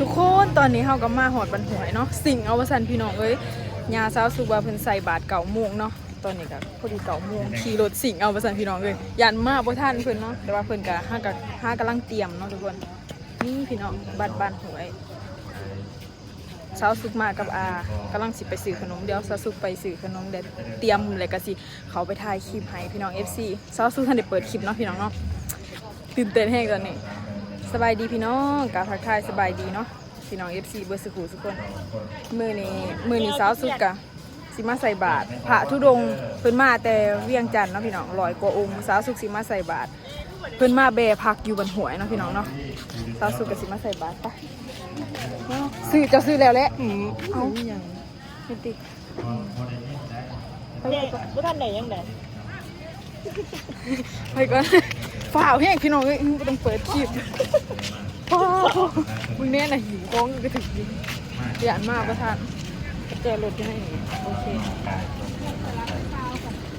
ทุกคนตอนนี้เฮาก็มาหอดบันหวยเนาะสิ่งเอาวสันพี่น้องเอ้ยยาสาวสุกว่าเพิ่นใส่บาทเก่าโมงเนาะตอนนี้ก็พอดีเก่าโมงขี่รถสิ่งเอาวสันพี่น้องเอ้ยยันมาบ่ทันเพิ่นเนาะแต่ว่าเพิ่นก็ห้าก็หากำลังเตรียมเนาะทุกคนนี่พี่น้องบัตรบ้านหวยสาวสุกมากับอากำลังสิไปซื้อขนมเดี๋ยวสาวสุกไปซื้อขนมเดี๋ยวเตรียมแล้วก็สิเขาไปถ่ายคลิปให้พี่น้อง FC สาวสุกทันได้เปิดคลิปเนาะพี่น้องเนาะตื่นเต้นแฮงตอนนี้ สบายดีพี่น้องกาทักทายสบายดีเนาะพี่น้อง FC เบอร์สุขุทุกคนมือนี้มือนี้สาวสุดกะสิมาใส่บาตรพระธุดงค์เพิ่นมาแต่เวียงจันทน์เนาะพี่น้องร้อยกว่าองค์สาวสุขสิมาใส่บาตรเพิ่นมาแบพักอยู่บนหวยเนาะพี่น้องเนาะสาวสุขก็สิมาใส่บาตรไปเนาะซื้อเจะซื้อแล้วแหละเอาอย่างไม่ติดไปเด็ก่อนบ่ทันได้ยังได ไปก่อนฝ่าวแห้งพี่น้องเอ้ยไม่ต้องเปิดคลิปพ่อมึงแน่น่ะหิวก้องก็ถึงยิงหยานมากประทานเจอรถที่ไหนนี่โอเค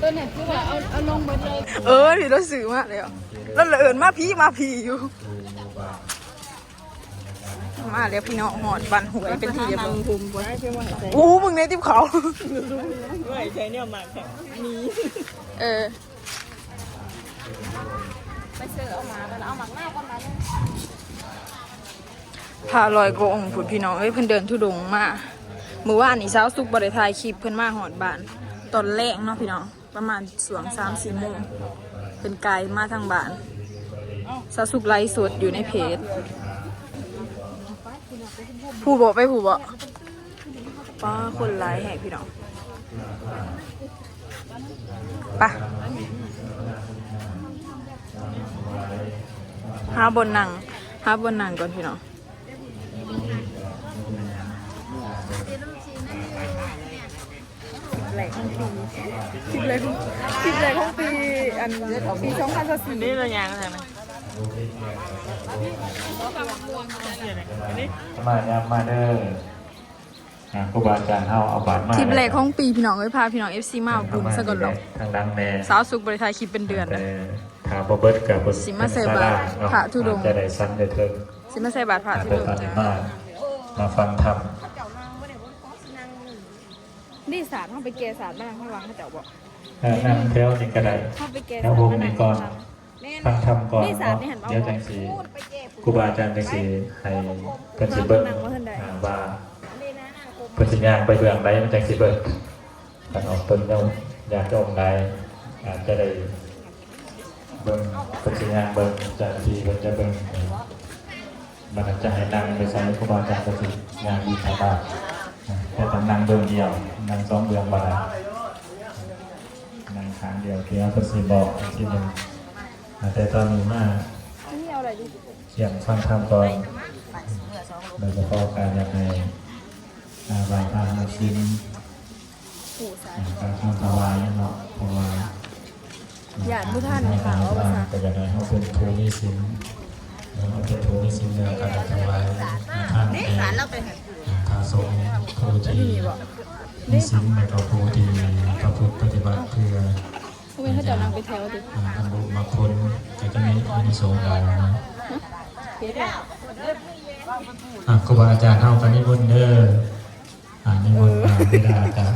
ตัวเนี่ยคือว่าเอาเอาลงมาเลยเออที่เราสื่อมากเลยอะแล้วเหลินมาพี่มาพี่อยู่ มาแล้วพี่น้องหอดบันหวยเป็นทีเดียวภูมิบ่ได้เพิ่นว่าใส่โอ้มึงในติ๊บเขาว่าใช้เนี่ยมากแค่มีเออ ไปเสิร์ฟเอามาแล้วเอาหมักหน้าก่อนมาพาลอยโกองผุดพี่น้องเอ้ยเพิ่นเดินทุดงมาเมื่อวานนี่เช้าสุกบริทายคลิปเพิ่นมาหอดบ้าน ตอนแรกเนาะพี่น้องประมาณสวงสามสี่โมงเป็นไกลมาทางบ้านเช้าสุกไลฟ์สดอยู่ในเพจผู้บอกไปผู้บอกป้าคนไลฟ์แหกพี่น้องไปะ หาบนนั่งหาบนนั่งก่อนพี่น้องแหลกของปีคลิปแรกของคลิปแรกของปีอันปีสองพันสี่นี่เรายางใช่ไหมมาเนี่ยมาเด้ออ่าครูบาอาจารย์เฮาเอาบาทมาคลิปแรกของปีพี่น้องเอ้ยพาพี่น้องเอฟซีมาบุญสะกดหรอกทางดังแม่สาวสุกบริทายคลิปเป็นเดือนนะ ถามบ่เบิดกับบ่สิมาใส่บาตรพระธุดงค์ จะได้สั้นได้เถิงสิมาใส่บาทพระอ่าทุแต่ดงตอนค์นี้มามาฟังธรรมนี่ศาสตร์เข้าไปเกศาสตร์บ้างข้างหลังเขาเจ้าบอกเออนั่งแถวนี่ก็ได้ เข้าไปเกแถศาวสตวร์งบ้างนี้ก่อนฟังธรรมก่อนนี่ศาสตเนาะร์นี่เห็นบ่เดี๋ยวจังสิครูบาอาจารย์จังสิให้เพิ่นสิเบิ่งนั่งบ่ทันใดอ่าว่าเพิ่นสิย่างไปเบื้องใดมันจังสิเบิ่งถ้าเอาเพิ่นเอาอยากจะองค์ใดอาจจะได้เบิ่งปัจจัยงเบิ่งจากที่เพิ่นจะเบิ่งมันจะให้นั่งไปใช้ครูบาอาจารย์ก็สิงานดีชาวบ้านแต่ต้องนั่งเบิ่งเดียวนั่งสองเบื้องบ่ได้นั่งขางเดียวเพียงเพิ่นสิบอกที่หนึ่งแต่ตอนนี้มาเอาอะไรดียนฟังธรรมก่อนโดยเฉพาะการยังไงบายทานสินผู้สาการทำถวายเนาะเพราะว่า หยาดผู้ท่านค่ะว่าภาษาก็จะได้เขาเป็นทูนิสินแล้วก็เป็นทูนิสินเนี่ยการถวายท่านเองทาสงฆ์ผู้ที่นิสินในกับผู้ที่ประพฤติปฏิบัติเพื่อทำไมเขาเจ้านั่งไปแถวดิทำบุญมาคนก็จะมีอานิสงส์หลายนะเฮ็ดอะอะครูบาอาจารย์เท่ากันนิมนต์เด้ออ่านิมนต์มาไม่ได้จ้ะ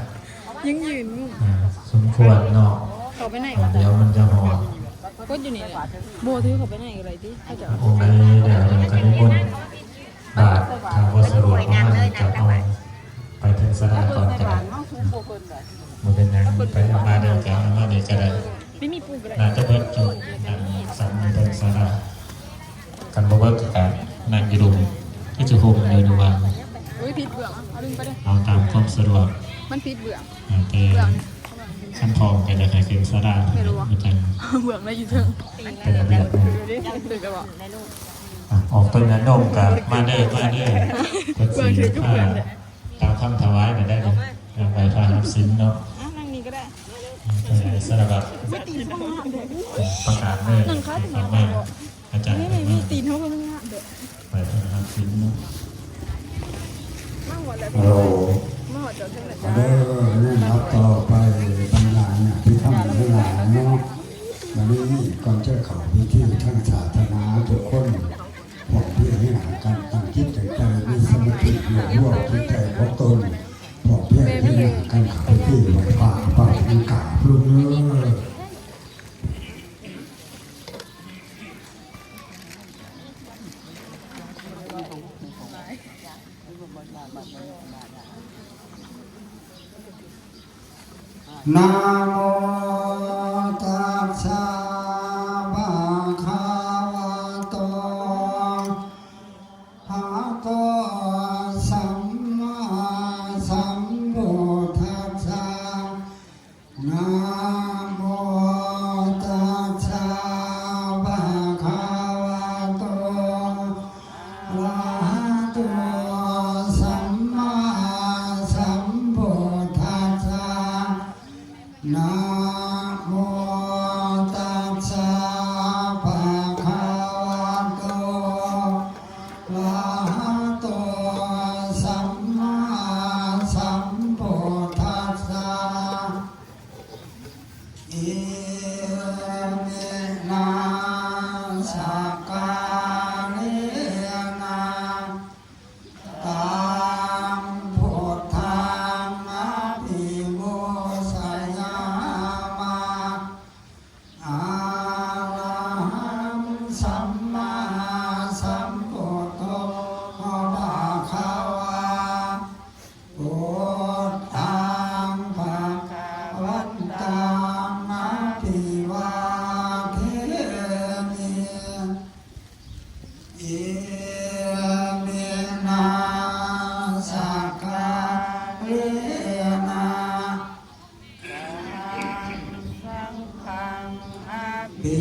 ยังยืนอยู่อ่าสมควรเนาะ เขาไปไหนอ่ากันเดี๋ยวมันจะหอมก็อยู่นี่แหละโบถือเขาไปไหนอะไรดิเขาจะองค์ไหนเดี๋ยวเรากันนิมนต์บาททางวัดสะดวกประมาณจะเอาไปถึงสถานก่อนก็ได้มันเป็นหยังไปเอามาเดียวกันเอามาเดียวก็ได้ไม่มีปูก็ได้น่าจะเบิดจุดนั่งสัมมันเป็นสถานกันบ่เบิดกับนั่งอยู่ดุมที่จะโฮมเลยดูว่าอุ้ยผิดเบื่อมั้งเอาดึงไปเลยเอาตามความสะดวกมันผิดเบื่ออ่าแต่ ขั้นทองก็จะให้ขึ้นสถานมันจะเบื่อไม่อยู่เทิงเป็นระเบียบนะดูดิดึกกันบอกอะออกต้นนั้นนมกับมาเด้อมาเด้อเพิ่นสีผ้าตามคำถวายไปได้เลยนำไปพารับสินเนาะอะนั่งนี่ก็ได้เป็นไงสารบัตรประกาศเลยทำมาอาจารย์นี่ให้ไม่มีมาตีนเขาก็ไม่งามเด้อไปพารับสินเนาะมั่งหม ดแล้วโอ้มั่งหมดจนถึงไหนเออนี่นับต่อไปบรรดาเนี่ยที่ทำทั้งหลายเนาะวันนี้ก่อนจะเข้าพิธีทางศาสนาทุกคนผมที่อให้หาการตั้งคิดใจใจในถึงหลวงพ่อที่ใจพบตนพอเพียงที่กันขับที่ไหว้ป่าป่าอังกาพลุ่งเนื้อ น น ปิ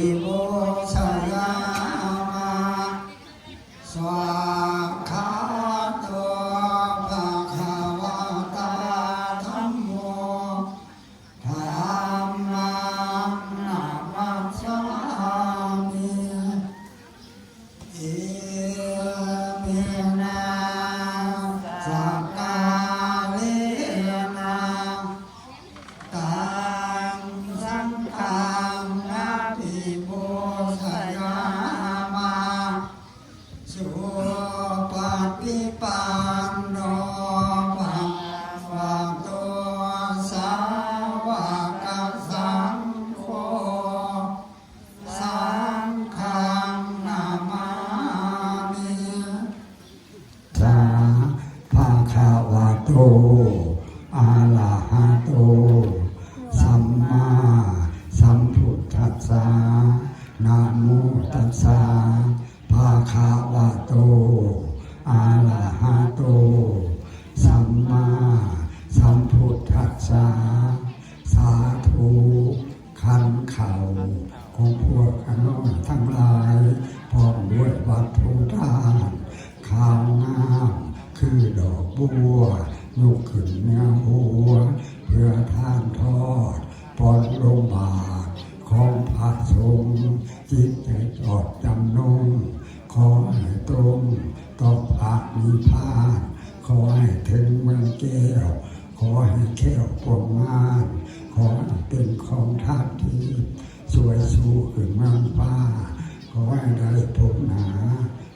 นะโมตัสสะภาคาวะโตอะระหะโต สัมมาสัมพุทธัสสะสาธุขันเข่าของพวกอนุทั้งหลายพร้อมด้วยวัตถุทานข้าวงามคือดอกบัวลุกขึ้นเนื้อหัว เพื่อทานทอดปอนลงบาท ของพระสงฆ์จิตใจจอดจำนง ขอให้ตรงต่อพระนิพพานขอให้ถึงเมืองแก้ว ขอให้แก้วปวงงาน ขอให้เป็นของท่านที่สวยสู้ขึ้นเมืองฟ้า ขอให้ได้พบหนา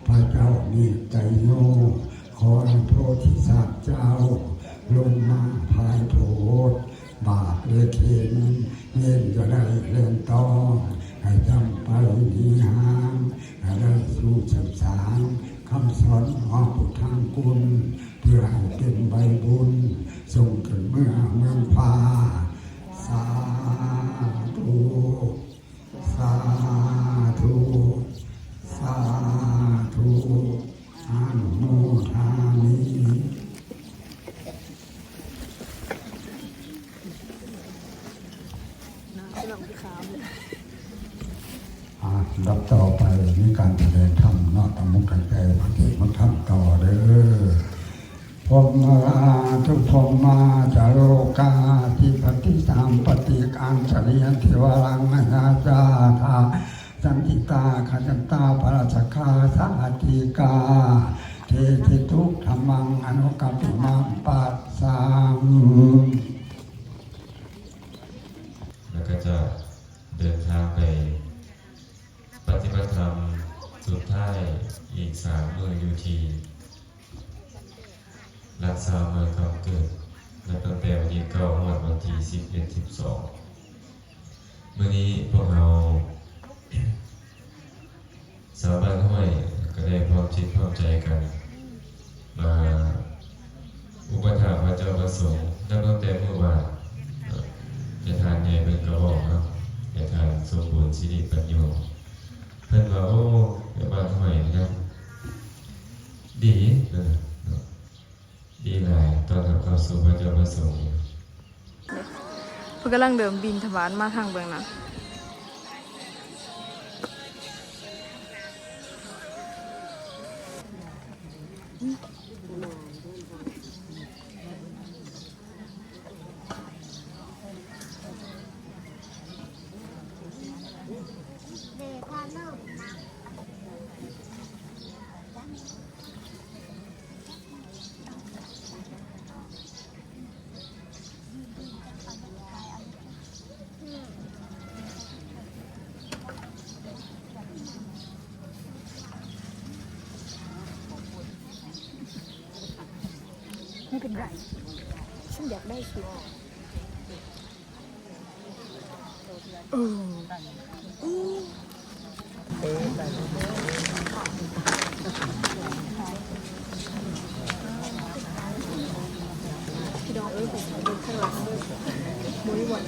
พระเจ้ามีใจโยขอให้โพธิสัตว์เจ้า ลงมาภายโพธบาปเลยเข็น เล่นก็ได้เล่นต้อให้จำไปนิหางให้ได้สู่สังสารคำสอนของพุทธังกุลเพื่อให้เป็นใบบุญส่งถึงเมื่อเมืองฟ้าสาธุสาธุสาธุอนุโมทามิ พรหมาทุพรหมาจาโลกาทิปฏิสามปฏิการสริยันเทวรังมนาจาธาสันติตาขจันตาปราชคาสาติกา เทติทุกธรรมังอนุกัมปิมังปัสสังแล้วก็จะเดินทางไป ปฏิบัติธรรมสุดท้ายอีกสามเมืองยูที่ รักษามาคำเกิดนับตั้งแต่วันที่เก้างวดวันที่สิบเอ็ดสิบสองเมื่อนี้พวกเราสาวบ้านห้วยก็ได้พร้อมจิตพร้อมใจกัน มาอุปถัมภ์พระเจ้าประสงค์นับตั้งแต่เมื่อวานจะทานใหญ่เป็นกระบอกเนาะจะทานสมบูรณ์สิริปัญโยเพิ่อนว่าโอ้ยวบ้านห้วยนะครับดีเออเนาะดีหลายตอนรับเข้าสู่พระเจ้าประสงค์เพิ่นกำลังเดินบินทบาทมาทางเบืองนะไม่ ไรฉันอยากได้สิเออพี่น้องเอ้ยผมดูข้างหลังด้วยมุ้ยหวาน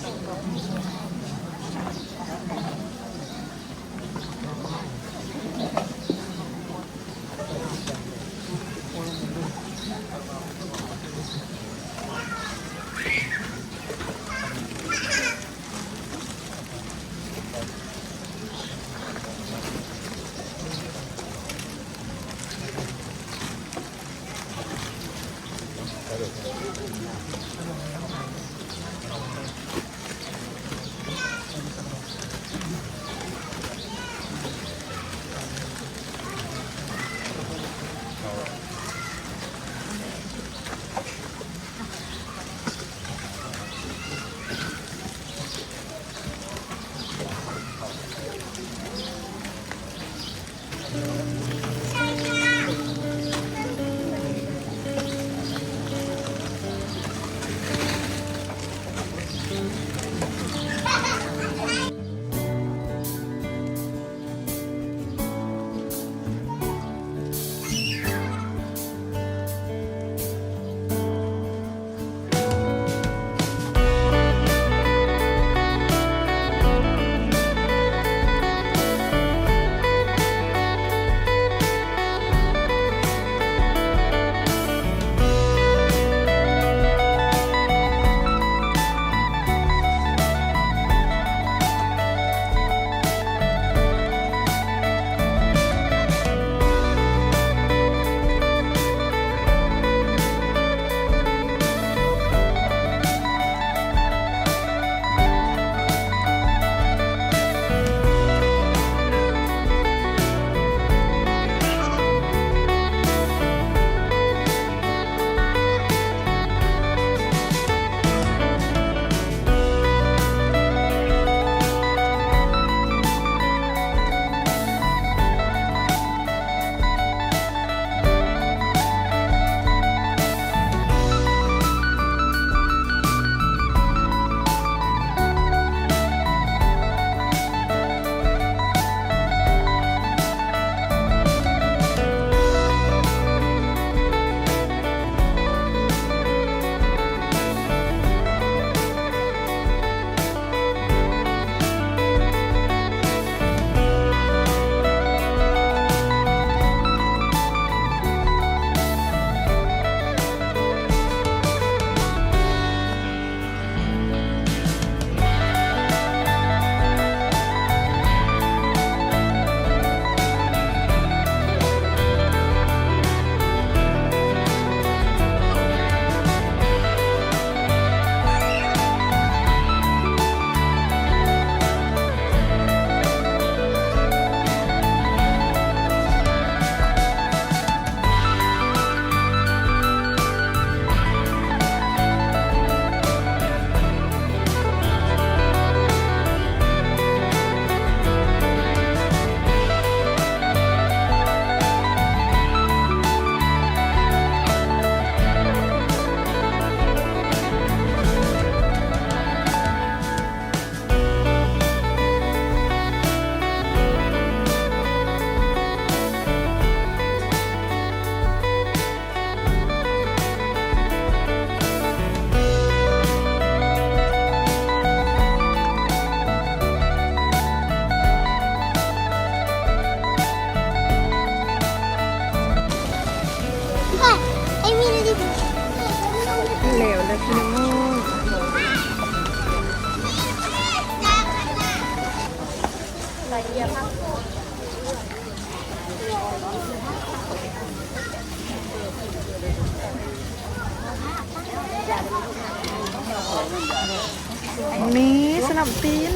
นี่สนับตีน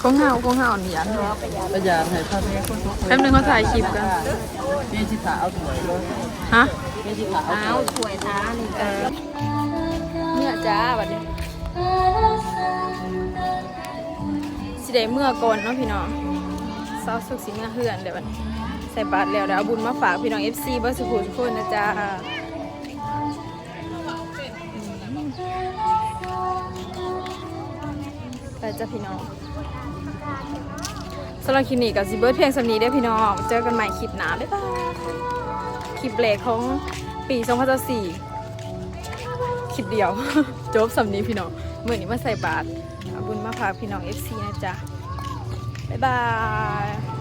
ของเฮาของเฮาอันนี้อันเนาะประหยัดให้พ่อแม่คนทุกแป๊บนึงเขาถ่ายคลิปกันเมียที่ขาเอาถวยเลยฮะเมียที่ขาเอาถวยท้านี่เออเนี่ยจ้าบัดนี้สิได้เมื่อก่อนเนาะพี่น้องเศร้าสุกสิเมื่อเฮือนเดี๋ยวบัดนี้ใส่บาตรแล้วเดี๋ยวเอาบุญมาฝากพี่น้อง FC เบอร์สุขุทุกคนนะจ๊ะ ไปจ้ะพี่น้องสำหรับคลินี้กับซิเบิร์ดเพียงสำนีได้พี่น้อง เจอกันใหม่คลิปหนาบ๊ายบายคลิปแรกของปี2024คลิปเดียว จบสำนีพี่น้องเมื่อนี้มาใส่บาตรเอาบุญมาฝาพี่น้อง FC นะจ๊ะบ๊ายบาย